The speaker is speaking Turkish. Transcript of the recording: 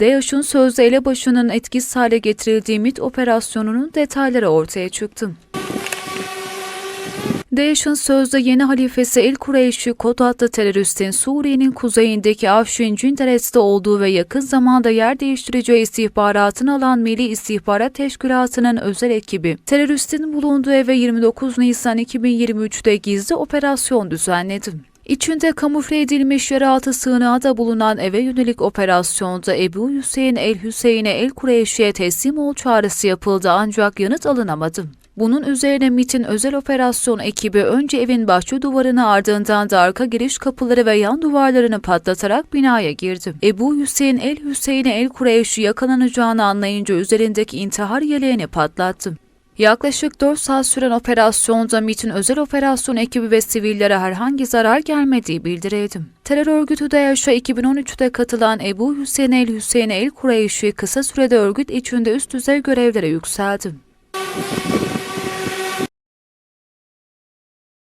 DAEŞ'ın sözde elebaşının etkisiz hale getirildiği MİT operasyonunun detayları ortaya çıktı. DAEŞ'in sözde yeni halifesi El Kureyşi kod adlı teröristin Suriye'nin kuzeyindeki Afşin Cinderes'te olduğu ve yakın zamanda yer değiştireceği istihbaratını alan Milli İstihbarat Teşkilatı'nın özel ekibi, teröristin bulunduğu eve 29 Nisan 2023'te gizli operasyon düzenledi. İçinde kamufle edilmiş yeraltı sığınağı da bulunan eve yönelik operasyonda Ebu Hüseyin El Hüseyin'e El Kureyşi'ye teslim ol çağrısı yapıldı ancak yanıt alınamadı. Bunun üzerine MIT'in özel operasyon ekibi önce evin bahçe duvarını ardından da arka giriş kapıları ve yan duvarlarını patlatarak binaya girdi. Ebu Hüseyin El Hüseyin'e El Kureyşi yakalanacağını anlayınca üzerindeki intihar yeleğini patlattı. Yaklaşık 4 saat süren operasyonda MIT'in özel operasyon ekibi ve sivillere herhangi zarar gelmediği bildirildi. Terör örgütü DAEŞ'e 2013'te katılan Ebu Hüseyin El Hüseyin El Kureyşi kısa sürede örgüt içinde üst düzey görevlere yükseldi.